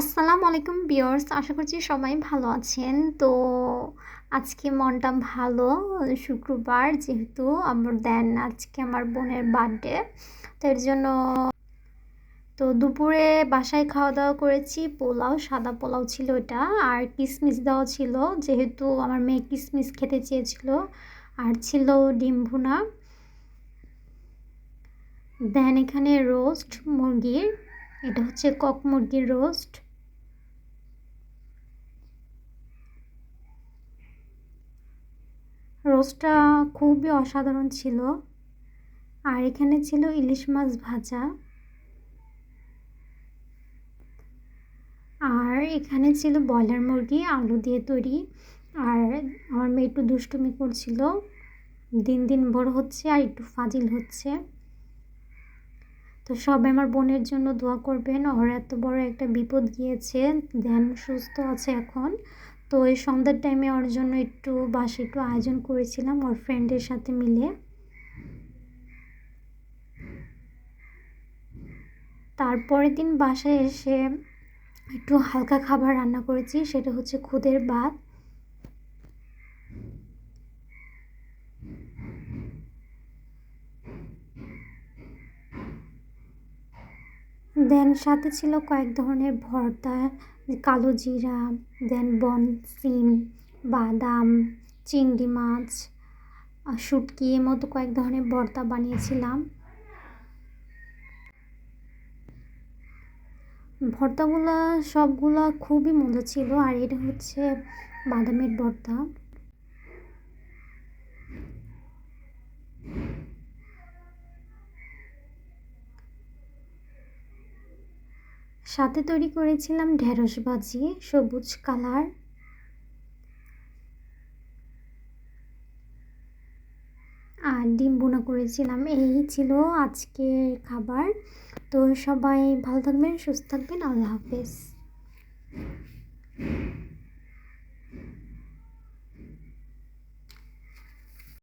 আসসালামু আলাইকুম বিয়ার্স আশা করছি সবাই ভালো আছেন। তো আজকে মনটা ভালো, শুক্রবার যেহেতু আমার দেন আজকে আমার বোনের বার্থডে, তো এর জন্য তো দুপুরে বাসায় খাওয়া দাওয়া করেছি, পোলাও, সাদা পোলাও ছিল এটা, আর কিশমিশ দেওয়া ছিল, যেহেতু আমার মেয়ে কিশমিশ খেতে চেয়েছিল, আর ছিল ডিম ভুনা। দেন এখানে রোস্ট, মুরগির এটা হচ্ছে কক মুরগির রোস্ট। রোস্টটা খুবই অসাধারণ ছিল। আর এখানে ছিল ইলিশ মাছ ভাজা। আর এখানে ছিল ব্রয়লার মুরগি, আলু দিয়ে তৈরি। আর আমার মেয়ে একটু দুষ্টুমি করছিল। দিন দিন বড় হচ্ছে আর একটু ফাজিল হচ্ছে। তো সবাই আমার বোনের জন্য দোয়া করবেন। ওর এত বড় একটা বিপদ গিয়েছে, ধ্যান সুস্থ আছে এখন। তো এই সন্ধ্যার টাইমে ওর জন্য একটু বাসে একটু আয়োজন করেছিলাম ওর ফ্রেন্ডের সাথে মিলে। তারপরের দিন বাসায় এসে একটু হালকা খাবার রান্না করেছি, সেটা হচ্ছে খুদের ভাত। দেন সাথে ছিল কয়েক ধরনের ভর্তা, কালো জিরা দেন বন সিম বাদাম, চিংড়ি মাছ শুটকি, এর মতো কয়েক ধরনের ভর্তা বানিয়েছিলাম। ভর্তাগুলো সবগুলো খুবই মজা ছিল, আর এটা হচ্ছে বাদামের ভর্তা। সাথে তৈরি করেছিলাম ঢেঁড়স ভাজি সবুজ কালার। আর ডিম বোনা করেছিলাম, এই ছিল আজকের খাবার। তো সবাই ভালো থাকবেন, সুস্থ থাকবেন, আল্লাহ হাফেজ।